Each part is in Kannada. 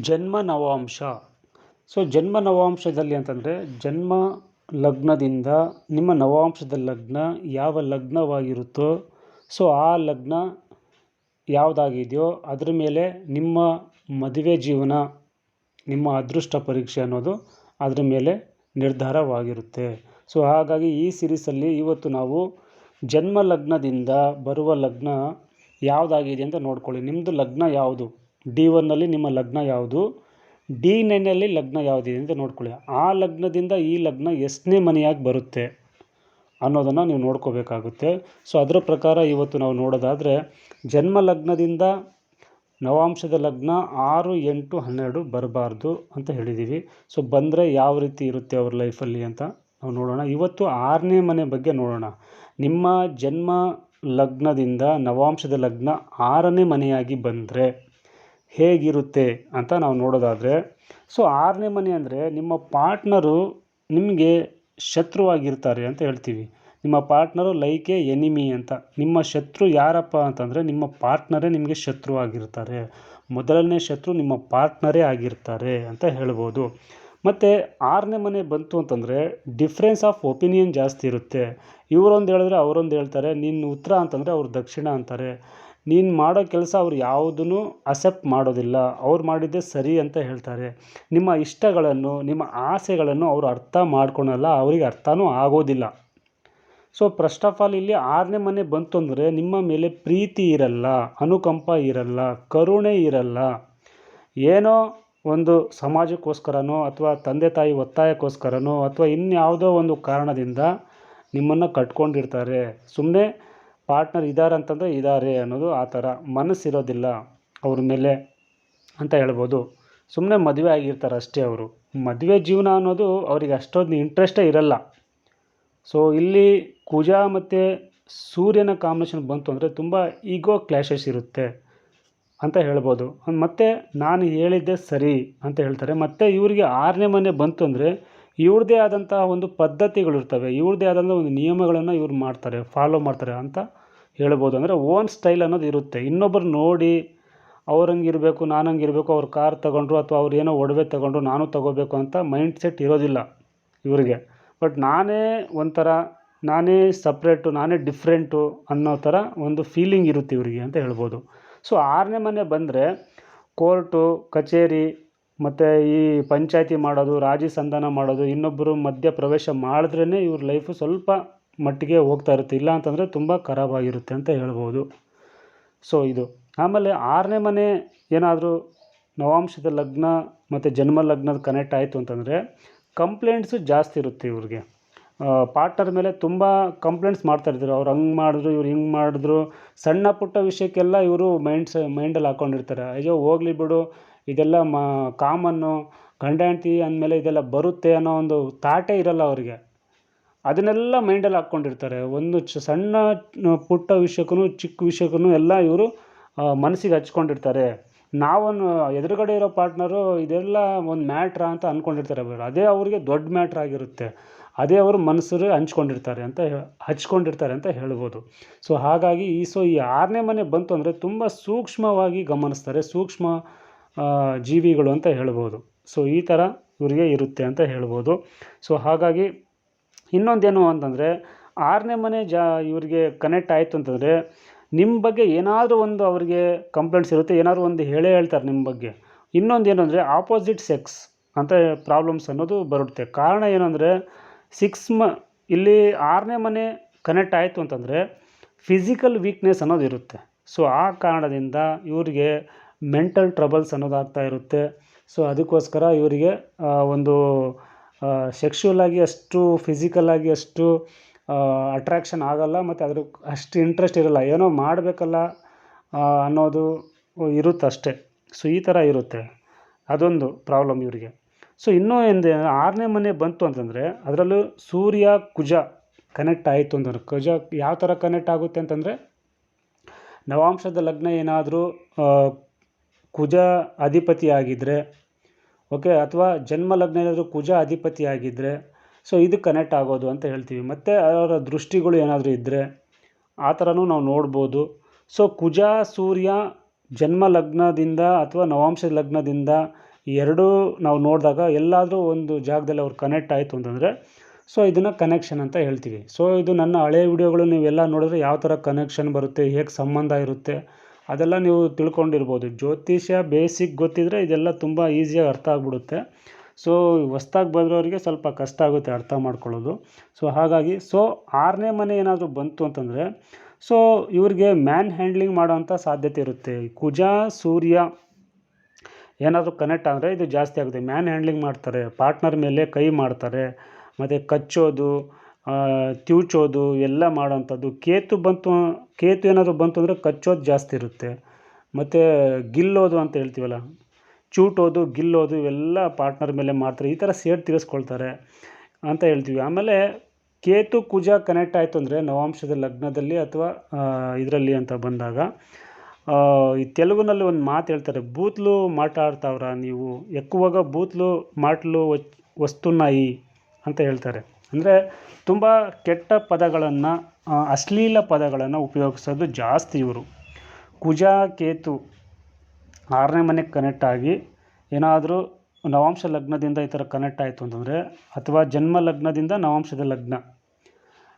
ಜನ್ಮ ನವಾಂಶ. ಸೊ ಜನ್ಮ ನವಾಂಶದಲ್ಲಿ ಅಂತಂದರೆ, ಜನ್ಮ ಲಗ್ನದಿಂದ ನಿಮ್ಮ ನವಾಂಶದ ಲಗ್ನ ಯಾವ ಲಗ್ನವಾಗಿರುತ್ತೋ ಸೊ ಆ ಲಗ್ನ ಯಾವುದಾಗಿದೆಯೋ, ಅದ್ರ ಮೇಲೆ ನಿಮ್ಮ ಮದುವೆ ಜೀವನ, ನಿಮ್ಮ ಅದೃಷ್ಟ ಪರೀಕ್ಷೆ ಅನ್ನೋದು ಅದರ ಮೇಲೆ ನಿರ್ಧಾರವಾಗಿರುತ್ತೆ. ಸೊ ಹಾಗಾಗಿ ಈ ಸಿರೀಸಲ್ಲಿ ಇವತ್ತು ನಾವು ಜನ್ಮ ಲಗ್ನದಿಂದ ಬರುವ ಲಗ್ನ ಯಾವುದಾಗಿದೆ ಅಂತ ನೋಡ್ಕೊಳ್ಳಿ. ನಿಮ್ಮದು ಲಗ್ನ ಯಾವುದು? ಡಿ ಒನ್ನಲ್ಲಿ ನಿಮ್ಮ ಲಗ್ನ ಯಾವುದು? ಡಿ ನೈನಲ್ಲಿ ಲಗ್ನ ಯಾವುದಿದೆ ಅಂತ ನೋಡ್ಕೊಳ್ಳಿ. ಆ ಲಗ್ನದಿಂದ ಈ ಲಗ್ನ ಎಷ್ಟನೇ ಮನೆಯಾಗಿ ಬರುತ್ತೆ ಅನ್ನೋದನ್ನು ನೀವು ನೋಡ್ಕೋಬೇಕಾಗುತ್ತೆ. ಸೊ ಅದರ ಪ್ರಕಾರ ಇವತ್ತು ನಾವು ನೋಡೋದಾದರೆ, ಜನ್ಮ ಲಗ್ನದಿಂದ ನವಾಂಶದ ಲಗ್ನ ಆರು, ಎಂಟು, ಹನ್ನೆರಡು ಬರಬಾರ್ದು ಅಂತ ಹೇಳಿದ್ದೀವಿ ಸೊ ಬಂದರೆ ಯಾವ ರೀತಿ ಇರುತ್ತೆ ಅವ್ರ ಲೈಫಲ್ಲಿ ಅಂತ ನಾವು ನೋಡೋಣ. ಇವತ್ತು ಆರನೇ ಮನೆ ಬಗ್ಗೆ ನೋಡೋಣ. ನಿಮ್ಮ ಜನ್ಮ ಲಗ್ನದಿಂದ ನವಾಂಶದ ಲಗ್ನ ಆರನೇ ಮನೆಯಾಗಿ ಬಂದರೆ ಹೇಗಿರುತ್ತೆ ಅಂತ ನಾವು ನೋಡೋದಾದರೆ, ಸೊ ಆರನೇ ಮನೆ ಅಂದರೆ ನಿಮ್ಮ ಪಾರ್ಟ್ನರು ನಿಮಗೆ ಶತ್ರುವಾಗಿರ್ತಾರೆ ಅಂತ ಹೇಳ್ತೀವಿ. ನಿಮ್ಮ ಪಾರ್ಟ್ನರು ಲೈಕ್ ಎ ಎನಿಮಿ ಅಂತ. ನಿಮ್ಮ ಶತ್ರು ಯಾರಪ್ಪ ಅಂತಂದರೆ ನಿಮ್ಮ ಪಾರ್ಟ್ನರೇ ನಿಮಗೆ ಶತ್ರು ಆಗಿರ್ತಾರೆ ಮೊದಲನೇ ಶತ್ರು ನಿಮ್ಮ ಪಾರ್ಟ್ನರೇ ಆಗಿರ್ತಾರೆ ಅಂತ ಹೇಳ್ಬೋದು. ಮತ್ತು ಆರನೇ ಮನೆ ಬಂತು ಅಂತಂದರೆ ಡಿಫ್ರೆನ್ಸ್ ಆಫ್ ಒಪಿನಿಯನ್ ಜಾಸ್ತಿ ಇರುತ್ತೆ. ಇವರೊಂದು ಹೇಳಿದ್ರೆ ಅವರೊಂದು ಹೇಳ್ತಾರೆ, ನಿನ್ನ ಉತ್ತರ ಅಂತಂದರೆ ಅವ್ರು ದಕ್ಷಿಣ ಅಂತಾರೆ. ನೀನು ಮಾಡೋ ಕೆಲಸ ಅವ್ರು ಯಾವುದನ್ನು ಅಸೆಪ್ಟ್ ಮಾಡೋದಿಲ್ಲ. ಅವ್ರು ಮಾಡಿದ್ದೇ ಸರಿ ಅಂತ ಹೇಳ್ತಾರೆ. ನಿಮ್ಮ ಇಷ್ಟಗಳನ್ನು, ನಿಮ್ಮ ಆಸೆಗಳನ್ನು ಅವರು ಅರ್ಥ ಮಾಡ್ಕೊಳಲ್ಲ, ಅವರಿಗೆ ಅರ್ಥನೂ ಆಗೋದಿಲ್ಲ. ಸೊ ಫಸ್ಟ್ ಆಫ್ ಆಲ್ ಇಲ್ಲಿ ಆರನೇ ಮನೆ ಬಂತು ಅಂದರೆ ನಿಮ್ಮ ಮೇಲೆ ಪ್ರೀತಿ ಇರಲ್ಲ, ಅನುಕಂಪ ಇರಲ್ಲ, ಕರುಣೆ ಇರಲ್ಲ. ಏನೋ ಒಂದು ಸಮಾಜಕ್ಕೋಸ್ಕರನೋ ಅಥವಾ ತಂದೆ ತಾಯಿ ಒತ್ತಾಯಕ್ಕೋಸ್ಕರನೋ ಅಥವಾ ಇನ್ಯಾವುದೋ ಒಂದು ಕಾರಣದಿಂದ ನಿಮ್ಮನ್ನು ಕಟ್ಕೊಂಡಿರ್ತಾರೆ. ಸುಮ್ಮನೆ ಪಾರ್ಟ್ನರ್ ಇದ್ದಾರೆ ಅಂತಂದರೆ ಇದ್ದಾರೆ ಅನ್ನೋದು ಆ ಥರ ಮನಸ್ಸಿರೋದಿಲ್ಲ ಅವ್ರ ಮೇಲೆ ಅಂತ ಹೇಳ್ಬೋದು. ಸುಮ್ಮನೆ ಮದುವೆ ಆಗಿರ್ತಾರೆ ಅಷ್ಟೇ ಅವರು. ಮದುವೆ ಜೀವನ ಅನ್ನೋದು ಅವರಿಗೆ ಅಷ್ಟೊಂದು ಇಂಟ್ರೆಸ್ಟೇ ಇರಲ್ಲ. ಸೊ ಇಲ್ಲಿ ಕುಜ ಮತ್ತು ಸೂರ್ಯನ ಕಾಂಬಿನೇಷನ್ ಬಂತು ಅಂದರೆ ತುಂಬ ಈಗೋ ಕ್ಲ್ಯಾಶಸ್ ಇರುತ್ತೆ ಅಂತ ಹೇಳ್ಬೋದು. ಮತ್ತು ನಾನು ಹೇಳಿದ್ದೆ ಸರಿ ಅಂತ ಹೇಳ್ತಾರೆ. ಮತ್ತು ಇವರಿಗೆ ಆರನೇ ಮನೆ ಬಂತು ಅಂದರೆ ಇವ್ರದ್ದೇ ಆದಂಥ ಒಂದು ಪದ್ಧತಿಗಳಿರ್ತವೆ ಇವ್ರದ್ದೇ ಆದಂಥ ಒಂದು ನಿಯಮಗಳನ್ನು ಇವ್ರು ಮಾಡ್ತಾರೆ ಫಾಲೋ ಮಾಡ್ತಾರೆ ಅಂತ ಹೇಳ್ಬೋದು. ಅಂದರೆ ಓನ್ ಸ್ಟೈಲ್ ಅನ್ನೋದು ಇರುತ್ತೆ. ಇನ್ನೊಬ್ಬರು ನೋಡಿ ಅವ್ರು ಹಂಗೆ ಇರಬೇಕು, ನಾನು ಹಂಗೆ ಇರಬೇಕು, ಅವ್ರು ಕಾರ್ ತಗೊಂಡ್ರು ಅಥವಾ ಅವ್ರು ಏನೋ ಒಡವೆ ತಗೊಂಡ್ರು ನಾನು ತಗೋಬೇಕು ಅಂತ ಮೈಂಡ್ ಸೆಟ್ ಇರೋದಿಲ್ಲ ಇವರಿಗೆ. ಬಟ್ ನಾನೇ ಒಂಥರ, ನಾನೇ ಸಪ್ರೇಟು ನಾನೇ ಡಿಫ್ರೆಂಟು ಅನ್ನೋ ಥರ ಒಂದು ಫೀಲಿಂಗ್ ಇರುತ್ತೆ ಇವರಿಗೆ ಅಂತ ಹೇಳ್ಬೋದು. ಸೊ ಆರನೇ ಮನೆ ಬಂದರೆ ಕೋರ್ಟು ಕಚೇರಿ ಮತ್ತು ಈ ಪಂಚಾಯಿತಿ ಮಾಡೋದು, ರಾಜಿ ಸಂಧಾನ ಮಾಡೋದು ಇನ್ನೊಬ್ಬರು ಮಧ್ಯ ಪ್ರವೇಶ ಮಾಡಿದ್ರೇ ಇವ್ರ ಲೈಫು ಸ್ವಲ್ಪ ಮಟ್ಟಿಗೆ ಹೋಗ್ತಾ ಇರುತ್ತೆ. ಇಲ್ಲ ಅಂತಂದರೆ ತುಂಬ ಖರಾಬಾಗಿರುತ್ತೆ ಅಂತ ಹೇಳ್ಬೋದು. ಸೊ ಇದು. ಆಮೇಲೆ ಆರನೇ ಮನೆ ಏನಾದರೂ ನವಾಂಶದ ಲಗ್ನ ಮತ್ತು ಜನ್ಮ ಲಗ್ನದ ಕನೆಕ್ಟ್ ಆಯಿತು ಅಂತಂದರೆ ಕಂಪ್ಲೇಂಟ್ಸು ಜಾಸ್ತಿ ಇರುತ್ತೆ ಇವ್ರಿಗೆ. ಪಾರ್ಟ್ನರ್ ಮೇಲೆ ತುಂಬ ಕಂಪ್ಲೇಂಟ್ಸ್ ಮಾಡ್ತಾಯಿರ್ತಾರೆ ಅವ್ರು ಹಂಗೆ ಮಾಡಿದ್ರು, ಇವ್ರು ಹಿಂಗೆ ಮಾಡಿದ್ರು. ಸಣ್ಣ ಪುಟ್ಟ ವಿಷಯಕ್ಕೆಲ್ಲ ಇವರು ಮೈಂಡ್ಸ್ ಮೈಂಡಲ್ಲಿ ಹಾಕ್ಕೊಂಡಿರ್ತಾರೆ ಅಯ್ಯೋ, ಹೋಗಲಿ ಬಿಡು. ಇದೆಲ್ಲ ಮಾ, ಕಾಮನ್ನು ಗಂಡ ಹೆಂಡ್ತಿ ಅಂದಮೇಲೆ ಇದೆಲ್ಲ ಬರುತ್ತೆ ಅನ್ನೋ ಒಂದು ತಾಟೇ ಇರಲ್ಲ ಅವರಿಗೆ. ಅದನ್ನೆಲ್ಲ ಮೈಂಡಲ್ಲಿ ಹಾಕ್ಕೊಂಡಿರ್ತಾರೆ. ಒಂದು ಚ, ಸಣ್ಣ ಪುಟ್ಟ ವಿಷಯಕ್ಕೂ ಚಿಕ್ಕ ವಿಷಯಕ್ಕೂ ಎಲ್ಲ ಇವರು ಮನಸ್ಸಿಗೆ ಹಚ್ಕೊಂಡಿರ್ತಾರೆ. ನಾವನ್ನು ಎದುರುಗಡೆ ಇರೋ ಪಾರ್ಟ್ನರು ಇದೆಲ್ಲ ಒಂದು ಮ್ಯಾಟ್ರಾ ಅಂತ ಅಂದ್ಕೊಂಡಿರ್ತಾರೆ ಅದೇ ಅವರಿಗೆ ದೊಡ್ಡ ಮ್ಯಾಟ್ರ್ ಆಗಿರುತ್ತೆ. ಅದೇ ಅವರು ಮನಸ್ಸರು ಹಂಚ್ಕೊಂಡಿರ್ತಾರೆ ಅಂತ ಹಚ್ಕೊಂಡಿರ್ತಾರೆ ಅಂತ ಹೇಳ್ಬೋದು. ಸೊ ಹಾಗಾಗಿ ಈ ಸೊ ಈ ಆರನೇ ಮನೆ ಬಂತು ಅಂದರೆ ತುಂಬ ಸೂಕ್ಷ್ಮವಾಗಿ ಗಮನಿಸ್ತಾರೆ. ಸೂಕ್ಷ್ಮ ಜೀವಿಗಳು ಅಂತ ಹೇಳ್ಬೋದು. ಸೊ ಈ ಥರ ಇವರಿಗೆ ಇರುತ್ತೆ ಅಂತ ಹೇಳ್ಬೋದು. ಸೊ ಹಾಗಾಗಿ ಇನ್ನೊಂದೇನು ಅಂತಂದರೆ, ಆರನೇ ಮನೆ ಜಾ, ಇವರಿಗೆ ಕನೆಕ್ಟ್ ಆಯಿತು ಅಂತಂದರೆ ನಿಮ್ಮ ಬಗ್ಗೆ ಏನಾದರೂ ಒಂದು ಅವರಿಗೆ ಕಂಪ್ಲೇಂಟ್ಸ್ ಇರುತ್ತೆ, ಏನಾದರೂ ಒಂದು ಹೇಳೇ ಹೇಳ್ತಾರೆ ನಿಮ್ಮ ಬಗ್ಗೆ. ಇನ್ನೊಂದು ಅಂದರೆ ಆಪೋಸಿಟ್ ಸೆಕ್ಸ್ ಅಂತ ಪ್ರಾಬ್ಲಮ್ಸ್ ಅನ್ನೋದು ಬರುತ್ತೆ. ಕಾರಣ ಏನು ಅಂದರೆ ಸಿಕ್ಸ್ ಮ, ಇಲ್ಲಿ ಆರನೇ ಮನೆ ಕನೆಕ್ಟ್ ಆಯಿತು ಅಂತಂದರೆ ಫಿಸಿಕಲ್ ವೀಕ್ನೆಸ್ ಅನ್ನೋದು ಇರುತ್ತೆ. ಸೊ ಆ ಕಾರಣದಿಂದ ಇವರಿಗೆ ಮೆಂಟಲ್ ಟ್ರಬಲ್ಸ್ ಅನ್ನೋದಾಗ್ತಾ ಇರುತ್ತೆ. ಸೊ ಅದಕ್ಕೋಸ್ಕರ ಇವರಿಗೆ ಒಂದು ಸೆಕ್ಷುವಲ್ ಆಗಿ ಅಷ್ಟು ಫಿಸಿಕಲ್ ಆಗಿ ಅಷ್ಟು ಅಟ್ರ್ಯಾಕ್ಷನ್ ಆಗೋಲ್ಲ, ಮತ್ತು ಅದ್ರ ಅಷ್ಟು ಇಂಟ್ರೆಸ್ಟ್ ಇರೋಲ್ಲ. ಏನೋ ಮಾಡಬೇಕಲ್ಲ ಅನ್ನೋದು ಇರುತ್ತೆ ಅಷ್ಟೇ ಸೊ ಈ ಥರ ಇರುತ್ತೆ. ಅದೊಂದು ಪ್ರಾಬ್ಲಮ್ ಇವರಿಗೆ. ಸೊ ಇನ್ನೂ ಎಂದೆ, ಆರನೇ ಮನೆ ಬಂತು ಅಂತಂದರೆ, ಅದರಲ್ಲೂ ಸೂರ್ಯ, ಕುಜ ಕನೆಕ್ಟ್ ಆಯಿತು ಅಂತಂದ್ರೆ. ಕುಜ ಯಾವ ಥರ ಕನೆಕ್ಟ್ ಆಗುತ್ತೆ ಅಂತಂದರೆ, ನವಾಂಶದ ಲಗ್ನ ಏನಾದರೂ ಕುಜ ಅಧಿಪತಿ ಆಗಿದ್ದರೆ ಓಕೆ, ಅಥವಾ ಜನ್ಮ ಲಗ್ನ ಏನಾದರೂ ಕುಜ ಅಧಿಪತಿ ಆಗಿದ್ದರೆ ಸೊ ಇದು ಕನೆಕ್ಟ್ ಆಗೋದು ಅಂತ ಹೇಳ್ತೀವಿ. ಮತ್ತು ಅವರ ದೃಷ್ಟಿಗಳು ಏನಾದರೂ ಇದ್ದರೆ ಆ ಥರನೂ ನಾವು ನೋಡ್ಬೋದು. ಸೊ ಕುಜ, ಸೂರ್ಯ, ಜನ್ಮ ಲಗ್ನದಿಂದ ಅಥವಾ ನವಾಂಶ ಲಗ್ನದಿಂದ ಎರಡೂ ನಾವು ನೋಡಿದಾಗ ಎಲ್ಲಾದರೂ ಒಂದು ಜಾಗದಲ್ಲಿ ಅವ್ರು ಕನೆಕ್ಟ್ ಆಯಿತು ಅಂತಂದರೆ, ಸೊ ಇದನ್ನು ಕನೆಕ್ಷನ್ ಅಂತ ಹೇಳ್ತೀವಿ. ಸೊ ಇದು ನನ್ನ ಹಳೆಯ ವಿಡಿಯೋಗಳು, ನೀವೆಲ್ಲ ನೋಡಿದ್ರೆ ಯಾವ ಥರ ಕನೆಕ್ಷನ್ ಬರುತ್ತೆ, ಹೇಗೆ ಸಂಬಂಧ ಇರುತ್ತೆ ಅದೆಲ್ಲ ನೀವು ತಿಳ್ಕೊಂಡಿರ್ಬೋದು. ಜ್ಯೋತಿಷ್ಯ ಬೇಸಿಕ್ ಗೊತ್ತಿದ್ದರೆ ಇದೆಲ್ಲ ತುಂಬ ಈಸಿಯಾಗಿ ಅರ್ಥ ಆಗಿಬಿಡುತ್ತೆ. ಸೊ ಹೊಸ್ದಾಗಿ ಬಂದಿರೋರಿಗೆ ಸ್ವಲ್ಪ ಕಷ್ಟ ಆಗುತ್ತೆ ಅರ್ಥ ಮಾಡ್ಕೊಳ್ಳೋದು. ಸೊ ಹಾಗಾಗಿ ಸೊ ಆರನೇ ಮನೆ ಏನಾದರೂ ಬಂತು ಅಂತಂದರೆ ಸೊ ಇವ್ರಿಗೆ ಮ್ಯಾನ್ ಹ್ಯಾಂಡ್ಲಿಂಗ್ ಮಾಡೋವಂಥ ಸಾಧ್ಯತೆ ಇರುತ್ತೆ. ಕುಜ, ಸೂರ್ಯ ಏನಾದರೂ ಕನೆಕ್ಟ್ ಆದರೆ ಇದು ಜಾಸ್ತಿ ಆಗುತ್ತೆ. ಮ್ಯಾನ್ ಹ್ಯಾಂಡ್ಲಿಂಗ್ ಮಾಡ್ತಾರೆ. ಪಾರ್ಟ್ನರ್ ಮೇಲೆ ಕೈ ಮಾಡ್ತಾರೆ. ಮತ್ತು ಕಚ್ಚೋದು ತಿವ್ಚೋದು ಎಲ್ಲ ಮಾಡೋವಂಥದ್ದು. ಕೇತು ಬಂತು, ಕೇತು ಏನಾದರೂ ಬಂತು ಅಂದರೆ ಕಚ್ಚೋದು ಜಾಸ್ತಿ ಇರುತ್ತೆ. ಮತ್ತು ಗಿಲ್ಲೋದು ಅಂತ ಹೇಳ್ತೀವಲ್ಲ, ಚೂಟೋದು, ಗಿಲ್ಲೋದು ಇವೆಲ್ಲ ಪಾರ್ಟ್ನರ್ ಮೇಲೆ ಮಾಡ್ತಾರೆ. ಈ ಥರ ಸೇಡ್ ತಿಳಿಸ್ಕೊಳ್ತಾರೆ ಅಂತ ಹೇಳ್ತೀವಿ. ಆಮೇಲೆ ಕೇತು ಕುಜ ಕನೆಕ್ಟ್ ಆಯಿತು ಅಂದರೆ ನವಾಂಶದ ಲಗ್ನದಲ್ಲಿ ಅಥವಾ ಇದರಲ್ಲಿ ಅಂತ ಬಂದಾಗ ಈ ತೆಲುಗಿನಲ್ಲಿ ಒಂದು ಮಾತು ಹೇಳ್ತಾರೆ, ಬೂತ್ಲು ಮಾತಾಡ್ತಾವ್ರ ನೀವು? ಎಕ್ಕುವಾಗ ಬೂತ್ಲು ಮಾಟ್ಲು ವಸ್ತುನಾಯಿ ಅಂತ ಹೇಳ್ತಾರೆ. ಅಂದರೆ ತುಂಬ ಕೆಟ್ಟ ಪದಗಳನ್ನು ಅಶ್ಲೀಲ ಪದಗಳನ್ನು ಉಪಯೋಗಿಸೋದು ಜಾಸ್ತಿ ಇವರು. ಕುಜ ಕೇತು ಆರನೇ ಮನೆಗೆ ಕನೆಕ್ಟ್ ಆಗಿ ಏನಾದರೂ ನವಾಂಶ ಲಗ್ನದಿಂದ ಈ ಥರ ಕನೆಕ್ಟ್ ಆಯಿತು ಅಂತಂದರೆ, ಅಥವಾ ಜನ್ಮ ಲಗ್ನದಿಂದ ನವಾಂಶದ ಲಗ್ನ,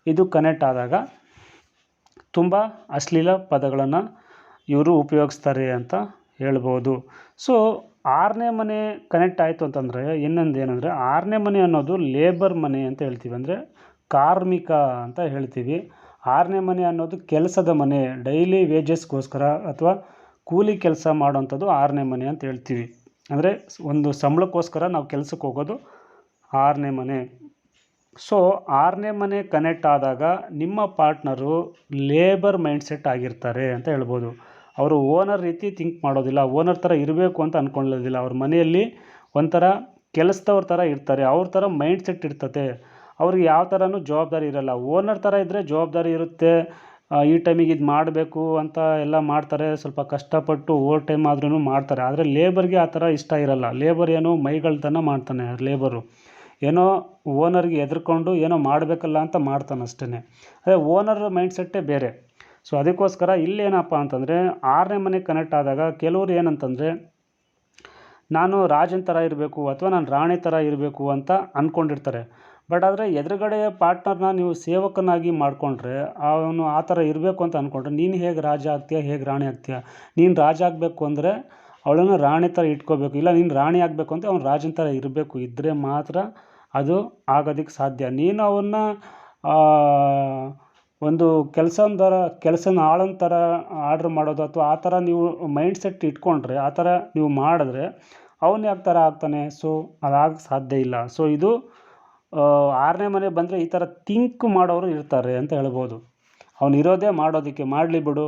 ಇದು ಕನೆಕ್ಟ್ ಆದಾಗ ತುಂಬ ಅಶ್ಲೀಲ ಪದಗಳನ್ನು ಇವರು ಉಪಯೋಗಿಸ್ತಾರೆ ಅಂತ ಹೇಳ್ಬೋದು. ಸೊ ಆರನೇ ಮನೆ ಕನೆಕ್ಟ್ ಆಯಿತು ಅಂತಂದರೆ ಇನ್ನೊಂದು ಏನಂದರೆ ಆರನೇ ಮನೆ ಅನ್ನೋದು ಲೇಬರ್ ಮನೆ ಅಂತ ಹೇಳ್ತೀವಿ. ಅಂದರೆ ಕಾರ್ಮಿಕ ಅಂತ ಹೇಳ್ತೀವಿ. ಆರನೇ ಮನೆ ಅನ್ನೋದು ಕೆಲಸದ ಮನೆ ಡೈಲಿ ವೇಜಸ್ಗೋಸ್ಕರ ಅಥವಾ ಕೂಲಿ ಕೆಲಸ ಮಾಡೋವಂಥದ್ದು ಆರನೇ ಮನೆ ಅಂತ ಹೇಳ್ತೀವಿ. ಅಂದರೆ ಒಂದು ಸಂಬಳಕ್ಕೋಸ್ಕರ ನಾವು ಕೆಲಸಕ್ಕೆ ಹೋಗೋದು ಆರನೇ ಮನೆ. ಸೊ ಆರನೇ ಮನೆ ಕನೆಕ್ಟ್ ಆದಾಗ ನಿಮ್ಮ ಪಾರ್ಟ್ನರು ಲೇಬರ್ ಮೈಂಡ್ಸೆಟ್ ಆಗಿರ್ತಾರೆ ಅಂತ ಹೇಳ್ಬೋದು. ಅವರು ಓನರ್ ರೀತಿ ಥಿಂಕ್ ಮಾಡೋದಿಲ್ಲ ಓನರ್ ಥರ ಇರಬೇಕು ಅಂತ ಅಂದ್ಕೊಳ್ಳೋದಿಲ್ಲ ಅವ್ರ ಮನೆಯಲ್ಲಿ ಒಂಥರ ಕೆಲಸದವ್ರ ಥರ ಇರ್ತಾರೆ, ಅವ್ರ ಥರ ಮೈಂಡ್ಸೆಟ್ ಇರ್ತತೆ. ಅವ್ರಿಗೆ ಯಾವ ಥರನೂ ಜವಾಬ್ದಾರಿ ಇರಲ್ಲ. ಓನರ್ ಥರ ಇದ್ದರೆ ಜವಾಬ್ದಾರಿ ಇರುತ್ತೆ. ಈ ಟೈಮಿಗೆ ಇದು ಮಾಡಬೇಕು ಅಂತ ಎಲ್ಲ ಮಾಡ್ತಾರೆ. ಸ್ವಲ್ಪ ಕಷ್ಟಪಟ್ಟು ಓವರ್ ಟೈಮ್ ಆದ್ರೂ ಮಾಡ್ತಾರೆ. ಆದರೆ ಲೇಬರ್ಗೆ ಆ ಥರ ಇಷ್ಟ ಇರಲ್ಲ. ಲೇಬರ್ ಏನೋ ಮೈಗಳ್ತನ ಮಾಡ್ತಾನೆ ಲೇಬರು ಏನೋ ಓನರ್ಗೆ ಹೆದರ್ಕೊಂಡು ಏನೋ ಮಾಡಬೇಕಲ್ಲ ಅಂತ ಮಾಡ್ತಾನೆ ಅಷ್ಟೇ ಅದೇ ಓನರ್ ಮೈಂಡ್ಸೆಟ್ಟೇ ಬೇರೆ. ಸೊ ಅದಕ್ಕೋಸ್ಕರ ಇಲ್ಲೇನಪ್ಪ ಅಂತಂದರೆ ಆರನೇ ಮನೆಗೆ ಕನೆಕ್ಟ್ ಆದಾಗ ಕೆಲವರು ಏನಂತಂದರೆ, ನಾನು ರಾಜನ ಥರ ಇರಬೇಕು ಅಥವಾ ನಾನು ರಾಣಿ ಥರ ಇರಬೇಕು ಅಂತ ಅಂದ್ಕೊಂಡಿರ್ತಾರೆ ಬಟ್ ಆದರೆ ಎದುರುಗಡೆ ಪಾರ್ಟ್ನರ್ನ ನೀವು ಸೇವಕನಾಗಿ ಮಾಡಿಕೊಂಡ್ರೆ ಅವನು ಆ ಥರ ಇರಬೇಕು ಅಂತ ಅಂದ್ಕೊಂಡ್ರೆ ನೀನು ಹೇಗೆ ರಾಜ ಆಗ್ತೀಯ, ಹೇಗೆ ರಾಣಿ ಆಗ್ತೀಯ? ನೀನು ರಾಜ ಆಗಬೇಕು ಅಂದರೆ ಅವಳನ್ನು ರಾಣಿ ಥರ ಇಟ್ಕೋಬೇಕು. ಇಲ್ಲ, ನೀನು ರಾಣಿ ಆಗಬೇಕು ಅಂತ ಅವ್ನು ರಾಜನ ಥರ ಇರಬೇಕು. ಇದ್ದರೆ ಮಾತ್ರ ಅದು ಆಗೋದಕ್ಕೆ ಸಾಧ್ಯ. ನೀನು ಅವನ್ನ ಒಂದು ಕೆಲಸದರ ಕೆಲಸನ ಆಳನ ಥರ ಆರ್ಡ್ರ್ ಮಾಡೋದು ಅಥವಾ ಆ ಥರ ನೀವು ಮೈಂಡ್ ಸೆಟ್ ಇಟ್ಕೊಂಡ್ರೆ, ಆ ಥರ ನೀವು ಮಾಡಿದ್ರೆ ಅವನು ಯಾವ ಥರ ಆಗ್ತಾನೆ? ಸೊ ಅದಾಗಕ್ಕೆ ಸಾಧ್ಯ ಇಲ್ಲ. ಸೊ ಇದು ಆರನೇ ಮನೆ ಬಂದರೆ ಈ ಥರ ಥಿಂಕ್ ಮಾಡೋರು ಇರ್ತಾರೆ ಅಂತ ಹೇಳ್ಬೋದು. ಅವನು ಇರೋದೇ ಮಾಡೋದಕ್ಕೆ. ಮಾಡಲಿ ಬಿಡು.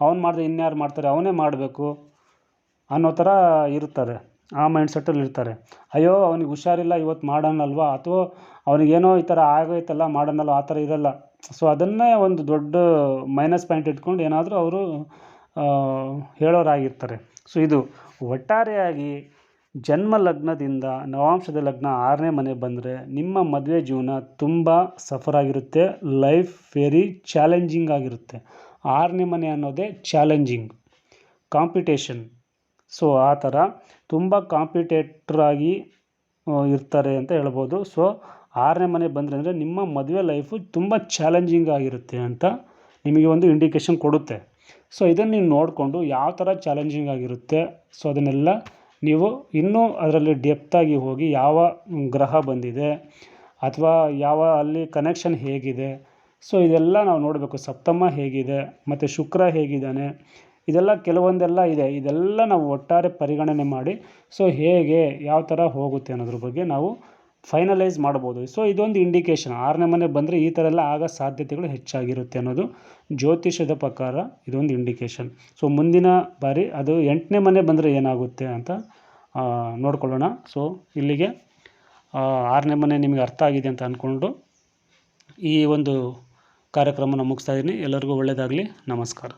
ಅವ್ನು ಮಾಡಿದ್ರೆ ಇನ್ಯಾರು ಮಾಡ್ತಾರೆ, ಅವನೇ ಮಾಡಬೇಕು ಅನ್ನೋ ಥರ ಇರ್ತಾರೆ. ಆ ಮೈಂಡ್ ಸೆಟ್ಟಲ್ಲಿ ಇರ್ತಾರೆ. ಅಯ್ಯೋ, ಅವನಿಗೆ ಹುಷಾರಿಲ್ಲ ಇವತ್ತು ಮಾಡೋಣಲ್ವಾ ಅಥವಾ ಅವನಿಗೇನೋ ಈ ಥರ ಆಗೋಯ್ತಲ್ಲ ಮಾಡೋಣಲ್ವ ಆ ಥರ ಇರೋಲ್ಲ. ಸೊ ಅದನ್ನೇ ಒಂದು ದೊಡ್ಡ ಮೈನಸ್ ಪಾಯಿಂಟ್ ಇಟ್ಕೊಂಡು ಏನಾದರೂ ಅವರು ಹೇಳೋರಾಗಿರ್ತಾರೆ. ಸೊ ಇದು ಒಟ್ಟಾರೆಯಾಗಿ ಜನ್ಮ ಲಗ್ನದಿಂದ ನವಾಂಶದ ಲಗ್ನ ಆರನೇ ಮನೆ ಬಂದರೆ ನಿಮ್ಮ ಮದುವೆ ಜೀವನ ತುಂಬ ಸಫರ್ ಆಗಿರುತ್ತೆ ಲೈಫ್ ವೆರಿ ಚಾಲೆಂಜಿಂಗ್ ಆಗಿರುತ್ತೆ. ಆರನೇ ಮನೆ ಅನ್ನೋದೇ ಚಾಲೆಂಜಿಂಗ್ ಕಾಂಪಿಟೇಷನ್ ಸೊ ಆ ಥರ ತುಂಬ ಕಾಂಪಿಟೇಟ್ರಾಗಿ ಇರ್ತಾರೆ ಅಂತ ಹೇಳ್ಬೋದು. ಸೊ ಆರನೇ ಮನೆ ಬಂದರೆ ಅಂದರೆ ನಿಮ್ಮ ಮದುವೆ ಲೈಫು ತುಂಬ ಚಾಲೆಂಜಿಂಗ್ ಆಗಿರುತ್ತೆ ಅಂತ ನಿಮಗೆ ಒಂದು ಇಂಡಿಕೇಷನ್ ಕೊಡುತ್ತೆ. ಸೊ ಇದನ್ನು ನೀವು ನೋಡಿಕೊಂಡು ಯಾವ ಥರ ಚಾಲೆಂಜಿಂಗ್ ಆಗಿರುತ್ತೆ ಸೊ ಅದನ್ನೆಲ್ಲ ನೀವು ಇನ್ನೂ ಅದರಲ್ಲಿ ಡೆಪ್ತಾಗಿ ಹೋಗಿ ಯಾವ ಗ್ರಹ ಬಂದಿದೆ, ಅಥವಾ ಯಾವ ಅಲ್ಲಿ ಕನೆಕ್ಷನ್ ಹೇಗಿದೆ ಸೊ ಇದೆಲ್ಲ ನಾವು ನೋಡಬೇಕು. ಸಪ್ತಮ ಹೇಗಿದೆ, ಮತ್ತು ಶುಕ್ರ ಹೇಗಿದ್ದಾನೆ, ಇದೆಲ್ಲ ಕೆಲವೊಂದೆಲ್ಲ ಇದೆ. ಇದೆಲ್ಲ ನಾವು ಒಟ್ಟಾರೆ ಪರಿಗಣನೆ ಮಾಡಿ ಸೊ ಹೇಗೆ, ಯಾವ ಥರ ಹೋಗುತ್ತೆ ಅನ್ನೋದ್ರ ಬಗ್ಗೆ ನಾವು ಫೈನಲೈಸ್ ಮಾಡ್ಬೋದು ಸೊ ಇದೊಂದು ಇಂಡಿಕೇಷನ್ ಆರನೇ ಮನೆ ಬಂದರೆ ಈ ಥರ ಎಲ್ಲ ಆಗೋ ಸಾಧ್ಯತೆಗಳು ಹೆಚ್ಚಾಗಿರುತ್ತೆ ಅನ್ನೋದು ಜ್ಯೋತಿಷದ ಪ್ರಕಾರ ಇದೊಂದು ಇಂಡಿಕೇಷನ್ ಸೊ ಮುಂದಿನ ಬಾರಿ ಅದು ಎಂಟನೇ ಮನೆ ಬಂದರೆ ಏನಾಗುತ್ತೆ ಅಂತ ನೋಡ್ಕೊಳ್ಳೋಣ. ಸೊ ಇಲ್ಲಿಗೆ ಆರನೇ ಮನೆ ನಿಮಗೆ ಅರ್ಥ ಆಗಿದೆ ಅಂತ ಅಂದ್ಕೊಂಡು ಈ ಒಂದು ಕಾರ್ಯಕ್ರಮನ ಮುಗಿಸ್ತಾ ಇದ್ದೀನಿ. ಎಲ್ಲರಿಗೂ ಒಳ್ಳೆಯದಾಗಲಿ ನಮಸ್ಕಾರ.